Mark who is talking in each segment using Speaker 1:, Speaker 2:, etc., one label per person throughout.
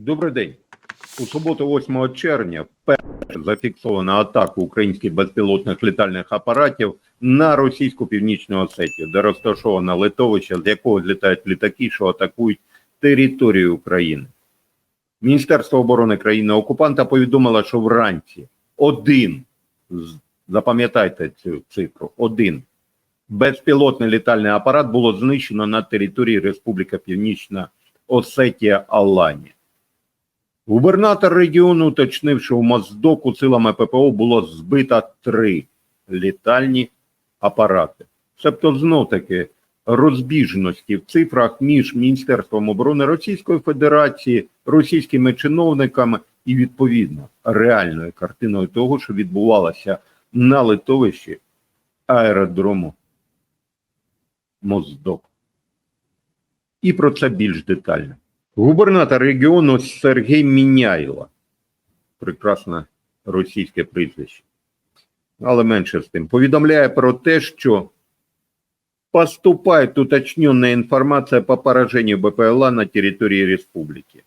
Speaker 1: Добрий день. У суботу, 8 червня, вперше зафіксована атака українських безпілотних літальних апаратів на російську північну Осетію, де розташоване литовище, з якого злітають літаки, що атакують територію України. Міністерство оборони країни-окупанта повідомило, що вранці один, запам'ятайте цю цифру, один безпілотний літальний апарат було знищено на території Республіки Північна Осетія Алані. Губернатор регіону уточнив, що в Моздоку силами ППО було збито три літальні апарати. Себто знов таки розбіжності в цифрах між Міністерством оборони Російської Федерації, російськими чиновниками і відповідно реальною картиною того, що відбувалося на литовищі аеродрому Моздок. І про це більш детально. Губернатор регіону Сергій Міняйло. Прекрасне російське прізвище. Але менше з тим. Повідомляє про те, що поступает уточненная информация по поражению БПЛА на территории республики.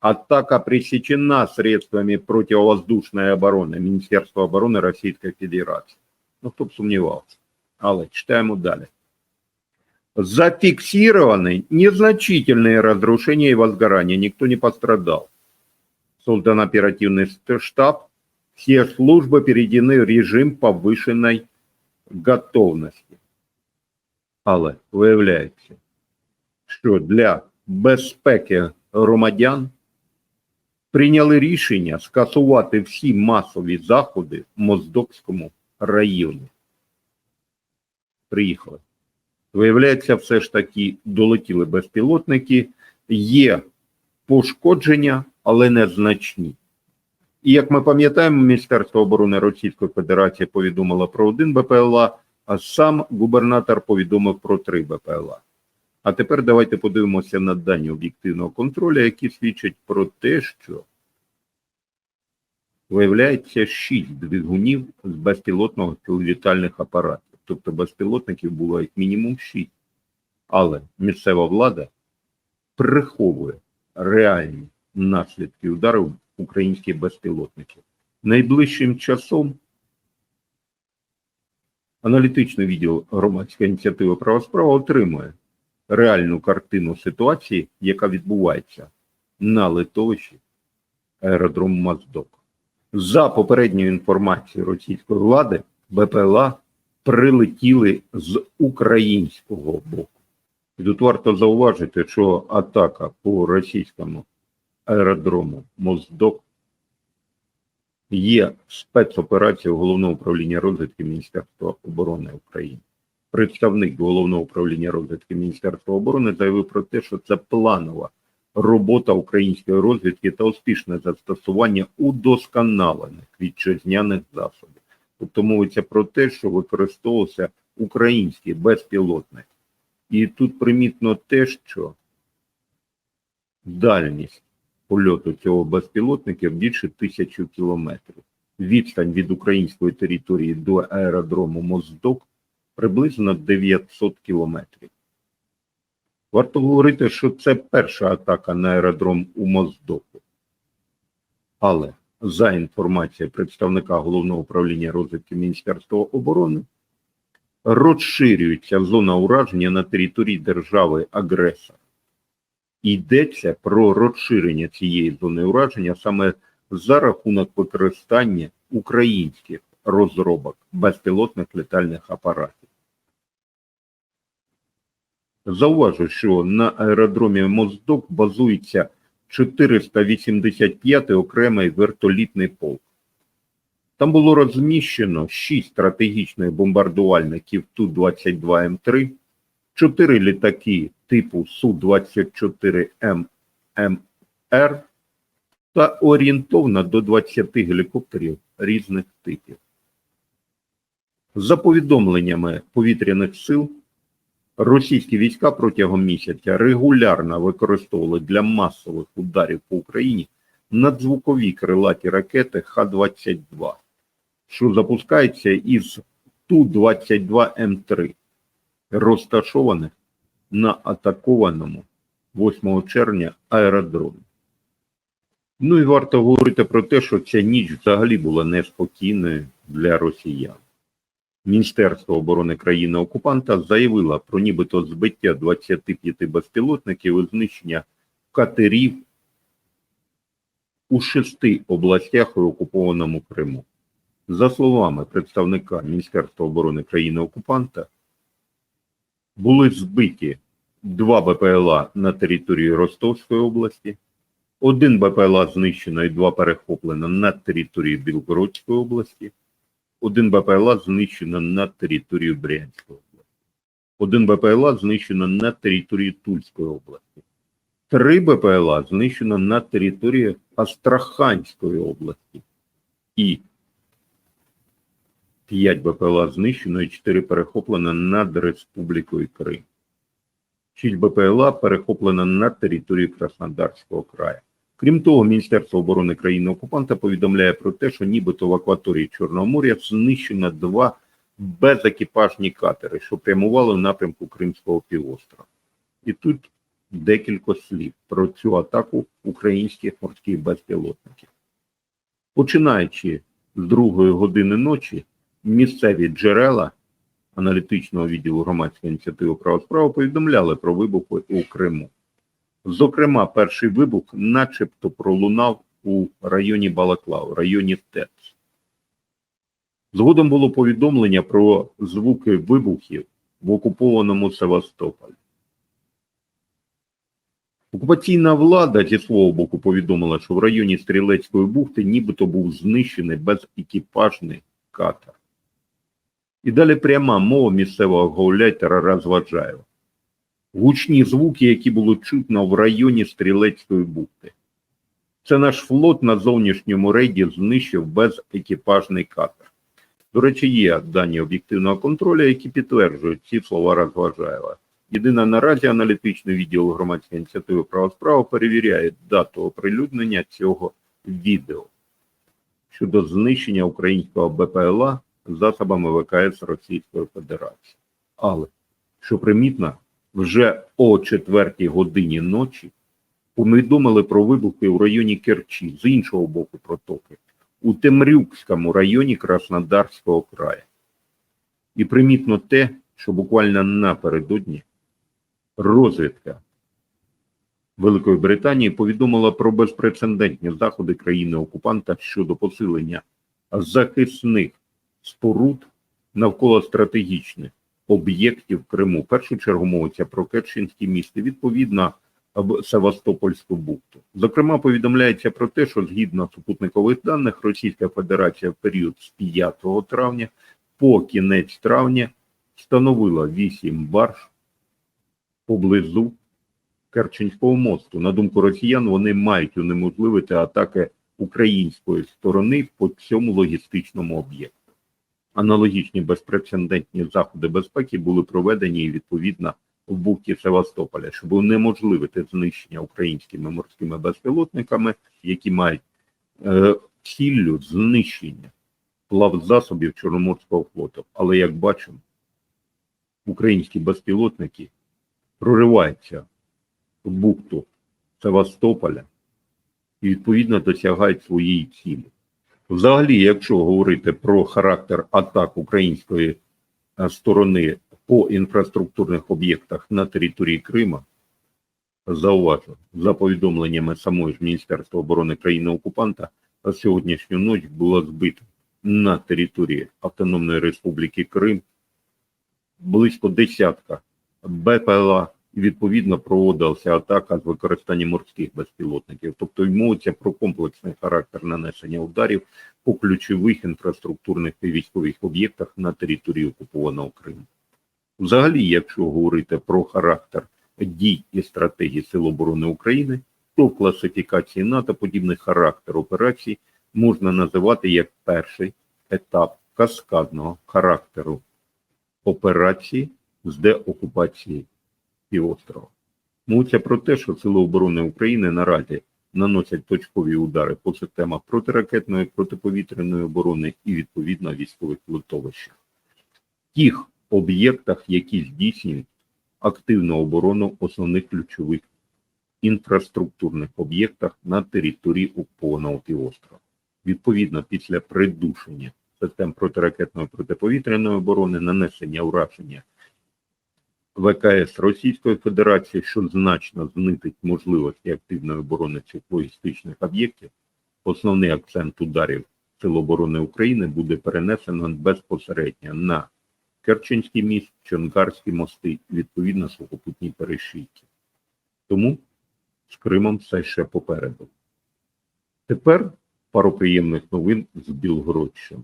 Speaker 1: Атака пресечена средствами противовоздушной обороны Министерства обороны Российской Федерации. Ну, хто б сумнівався. Але читаємо далі. Зафиксированы незначительные разрушения и возгорания. Никто не пострадал. Создан оперативный ст- штаб. Все службы переведены в режим повышенной готовності. Але виявляється, що для безпеки громадян прийняли рішення скасувати всі масові заходи в Моздокському районі. Приїхали. Виявляється, все ж таки долетіли безпілотники, є пошкодження, але незначні. І як ми пам'ятаємо, Міністерство оборони Російської Федерації повідомило про один БПЛА, а сам губернатор повідомив про три БПЛА. А тепер давайте подивимося на дані об'єктивного контролю, які свідчать про те, що виявляється шість двигунів з безпілотного літальних апаратів. Тобто безпілотників було як мінімум шість. Але місцева влада приховує реальні наслідки ударів українських безпілотників. Найближчим часом аналітичний відділ громадської ініціативи права справа отримує реальну картину ситуації, яка відбувається на литовищі аеродрому Моздок. За попередньою інформацією російської влади, БПЛА прилетіли з українського боку. І тут варто зауважити, що атака по російському аеродрому Моздок є спецоперацією Головного управління розвідки Міністерства оборони України. Представник Головного управління розвідки Міністерства оборони заявив про те, що це планова робота української розвідки та успішне застосування удосконалених вітчизняних засобів. Тобто мовиться про те, що використовувався український безпілотник. І тут примітно те, що дальність польоту цього безпілотника більше тисячі кілометрів. Відстань від української території до аеродрому Моздок приблизно 900 кілометрів. Варто говорити, що це перша атака на аеродром у Моздоку. Але за інформацією представника головного управління розвідки Міністерства оборони, розширюється зона ураження на території держави агресора. Йдеться про розширення цієї зони ураження саме за рахунок використання українських розробок безпілотних літальних апаратів. Зауважу, що на аеродромі Моздок базується 485 окремий вертолітний полк. Там було розміщено 6 стратегічних бомбардувальників Ту-22М3, 4 літаки типу Су-24ММР та орієнтовно до 20 гелікоптерів різних типів. За повідомленнями повітряних сил, російські війська протягом місяця регулярно використовували для масових ударів по Україні надзвукові крилаті ракети Х-22, що запускаються із Ту-22М3, розташованих на атакованому 8 червня аеродромі. Ну і варто говорити про те, що ця ніч взагалі була неспокійною для росіян. Міністерство оборони країни-окупанта заявило про нібито збиття 25 безпілотників і знищення катерів у шести областях у окупованому Криму. За словами представника Міністерства оборони країни-окупанта, були збиті два БПЛА на території Ростовської області, один БПЛА знищено і два перехоплено на території Білгородської області, один БПЛА знищено на території Брянської області, один БПЛА знищено на території Тульської області, три БПЛА знищено на території Астраханської області і 5 БПЛА знищено і 4 перехоплено над Республікою Крим. 6 БПЛА перехоплено на території Краснодарського краю. Крім того, Міністерство оборони країни-окупанта повідомляє про те, що нібито в акваторії Чорного моря знищено два безекіпажні катери, що прямували в напрямку Кримського півострова. І тут декілька слів про цю атаку українських морських безпілотників. Починаючи з другої години ночі, місцеві джерела аналітичного відділу громадської ініціативи права справа повідомляли про вибухи у Криму. Зокрема, перший вибух начебто пролунав у районі Балаклав, районі ТЕЦ. Згодом було повідомлення про звуки вибухів в окупованому Севастополі. Окупаційна влада зі свого боку повідомила, що в районі Стрілецької бухти нібито був знищений безекіпажний катер. І далі пряма мова місцевого гауляйтера розважає. Гучні звуки, які було чутно в районі Стрілецької бухти. Це наш флот на зовнішньому рейді знищив безекіпажний катер. До речі, є дані об'єктивного контролю, які підтверджують ці слова Розважаєва. Єдина наразі аналітичний відділ громадської ініціативи права справа перевіряє дату оприлюднення цього відео щодо знищення українського БПЛА засобами ВКС Російської Федерації. Але, що примітно, вже о четвертій годині ночі повідомили про вибухи у районі Керчі з іншого боку протоки у Темрюкському районі Краснодарського краю. І примітно те, що буквально напередодні розвідка Великої Британії повідомила про безпрецедентні заходи країни-окупанта щодо посилення захисних споруд навколо стратегічних об'єктів Криму. В першу чергу мовиться про Керченське місто, відповідно Севастопольську бухту. Зокрема, повідомляється про те, що згідно супутникових даних, Російська Федерація в період з 5 травня по кінець травня встановила 8 барж поблизу Керченського мосту. На думку росіян, вони мають унеможливити атаки української сторони по цьому логістичному об'єкту. Аналогічні безпрецедентні заходи безпеки були проведені і відповідно в бухті Севастополя, щоб унеможливити знищення українськими морськими безпілотниками, які мають е, ціллю знищення плавзасобів Чорноморського флоту. Але як бачимо, українські безпілотники прориваються в бухту Севастополя і відповідно досягають своєї цілі. Взагалі, якщо говорити про характер атак української е, сторони по інфраструктурних об'єктах на території Крима, зауважу, за повідомленнями самої ж Міністерства оборони країни-окупанта, сьогоднішню ніч було збито на території Автономної Республіки Крим близько десятка БПЛА, і відповідно проводилася атака з використанням морських безпілотників. Тобто ймовиться про комплексний характер нанесення ударів по ключових інфраструктурних і військових об'єктах на території окупованого Криму. Взагалі, якщо говорити про характер дій і стратегії Сил оборони України, то в класифікації НАТО подібний характер операцій можна називати як перший етап каскадного характеру операції з деокупації півострова. Мовиться про те, що Сили оборони України наразі наносять точкові удари по системах протиракетної, протиповітряної оборони і відповідно військових литовищах. Тих об'єктах, які здійснюють активну оборону основних ключових інфраструктурних об'єктах на території окупованого півострова. Відповідно, після придушення систем протиракетної протиповітряної оборони, нанесення ураження ВКС Російської Федерації, що значно знизить можливості активної оборони цих логістичних об'єктів, основний акцент ударів Сил оборони України буде перенесено безпосередньо на Керченський міст, Чонгарські мости, відповідно сухопутні перешийки. Тому з Кримом все ще попереду. Тепер пару приємних новин з Білгородщини.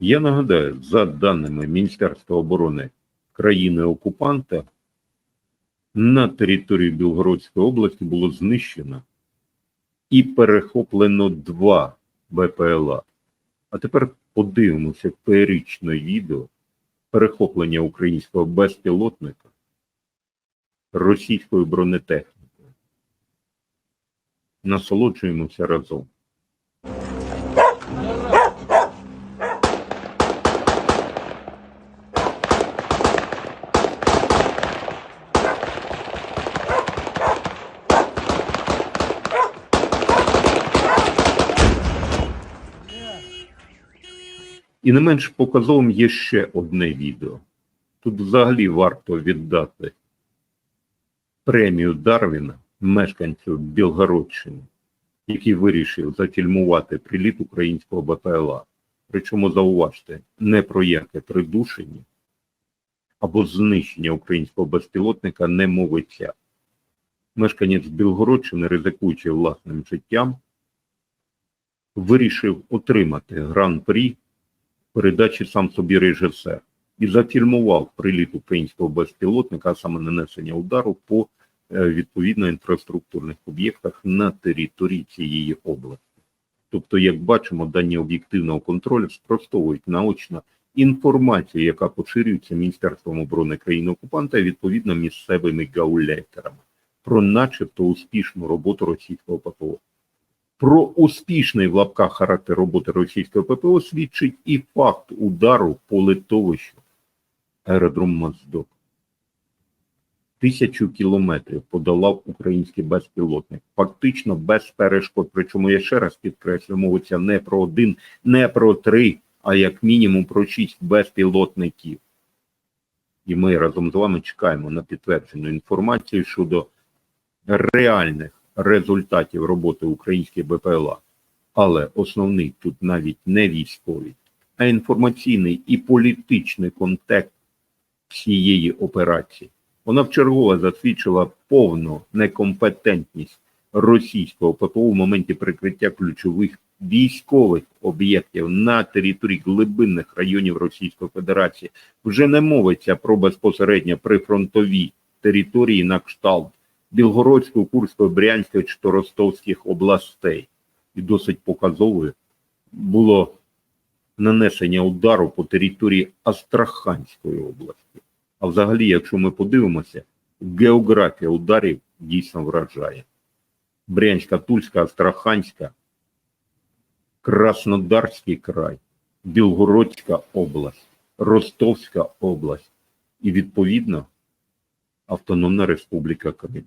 Speaker 1: Я нагадаю, за даними Міністерства оборони країни-окупанта, на території Білгородської області було знищено і перехоплено два БПЛА. А тепер подивимося феєричне відео перехоплення українського безпілотника російською бронетехнікою. Насолоджуємося разом. І не менш показовим є ще одне відео. Тут взагалі варто віддати премію Дарвіна мешканцю Білгородщини, який вирішив зафільмувати приліт українського БПЛА. Причому зауважте, не про яке придушення або знищення українського безпілотника не мовиться. Мешканець Білгородщини, ризикуючи власним життям, вирішив отримати гран-прі передачі сам собі режисер і зафільмував приліт українського безпілотника, а саме нанесення удару по е, відповідно інфраструктурних об'єктах на території цієї області. Тобто, як бачимо, дані об'єктивного контролю спростовують наочно інформацію, яка поширюється Міністерством оборони країни окупанта відповідно місцевими гауляйтерами про начебто успішну роботу російського ППО. Про успішний в лапках характер роботи російського ППО свідчить і факт удару по литовищу аеродром Моздок. Тисячу кілометрів подолав український безпілотник, фактично без перешкод. Причому я ще раз підкреслю, мовиться не про один, не про три, а як мінімум про шість безпілотників. І ми разом з вами чекаємо на підтверджену інформацію щодо реальних результатів роботи українських БПЛА. Але основний тут навіть не військовий, а інформаційний і політичний контекст всієї операції. Вона вчергове засвідчила повну некомпетентність російського ППО в моменті прикриття ключових військових об'єктів на території глибинних районів Російської Федерації. Вже не мовиться про безпосередньо прифронтові території на кшталт Білгородської, Курської, Брянської чи Ростовських областей. І досить показовою було нанесення удару по території Астраханської області. А взагалі, якщо ми подивимося, географія ударів дійсно вражає. Брянська, Тульська, Астраханська, Краснодарський край, Білгородська область, Ростовська область і, відповідно, Автономна Республіка Крим.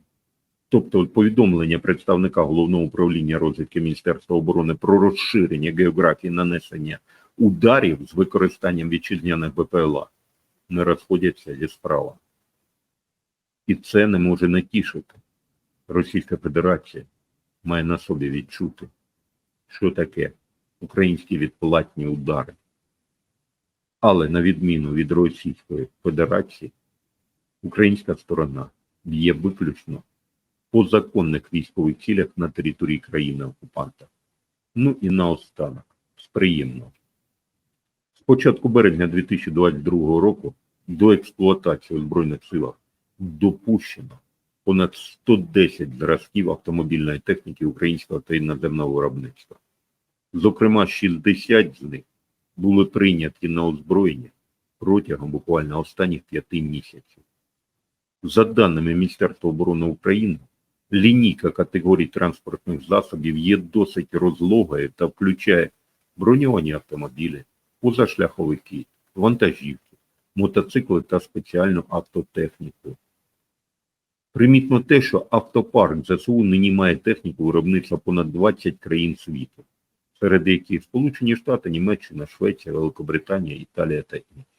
Speaker 1: Тобто повідомлення представника головного управління розвідки Міністерства оборони про розширення географії нанесення ударів з використанням вітчизняних БПЛА не розходяться зі справами. І це не може не тішити. Російська Федерація має на собі відчути, що таке українські відплатні удари. Але на відміну від Російської Федерації, українська сторона б'є виключно по законних військових цілях на території країни-окупанта. Ну і наостанок, з приємного. З початку березня 2022 року до експлуатації у Збройних силах допущено понад 110 зразків автомобільної техніки українського та іноземного виробництва. Зокрема, 60 з них були прийняті на озброєння протягом буквально останніх п'яти місяців. За даними Міністерства оборони України, лінійка категорій транспортних засобів є досить розлогою та включає броньовані автомобілі, позашляховики, вантажівки, мотоцикли та спеціальну автотехніку. Примітно те, що автопарк ЗСУ нині має техніку виробництва понад 20 країн світу, серед яких Сполучені Штати, Німеччина, Швеція, Великобританія, Італія та інші.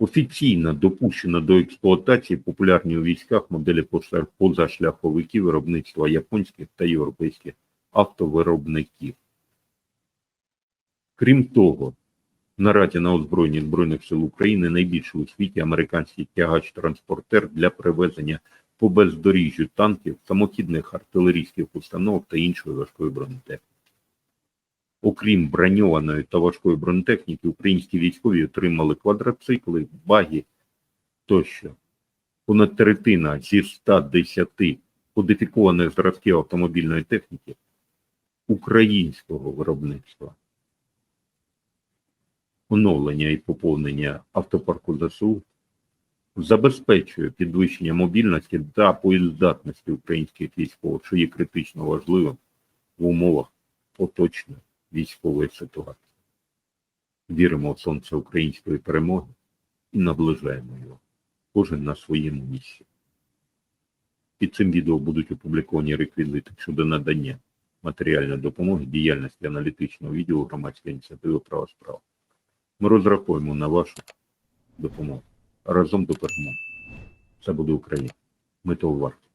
Speaker 1: Офіційно допущено до експлуатації популярні у військах моделі поза- позашляховиків виробництва японських та європейських автовиробників. Крім того, наразі на озброєнні Збройних сил України найбільший у світі американський тягач-транспортер для перевезення по бездоріжжю танків, самохідних артилерійських установок та іншої важкої бронетехніки. Окрім броньованої та важкої бронетехніки, українські військові отримали квадроцикли, баги тощо. Понад третина зі 110 кодифікованих зразків автомобільної техніки українського виробництва. Оновлення і поповнення автопарку ЗСУ забезпечує підвищення мобільності та боєздатності українських військових, що є критично важливим в умовах поточної військової ситуації. Віримо в сонце української перемоги і наближаємо його. Кожен на своєму місці. Під цим відео будуть опубліковані реквізити щодо надання матеріальної допомоги діяльності аналітичного відділу громадської ініціативи права справа. Ми розраховуємо на вашу допомогу. Разом до перемоги. Це буде Україна. Ми того варті.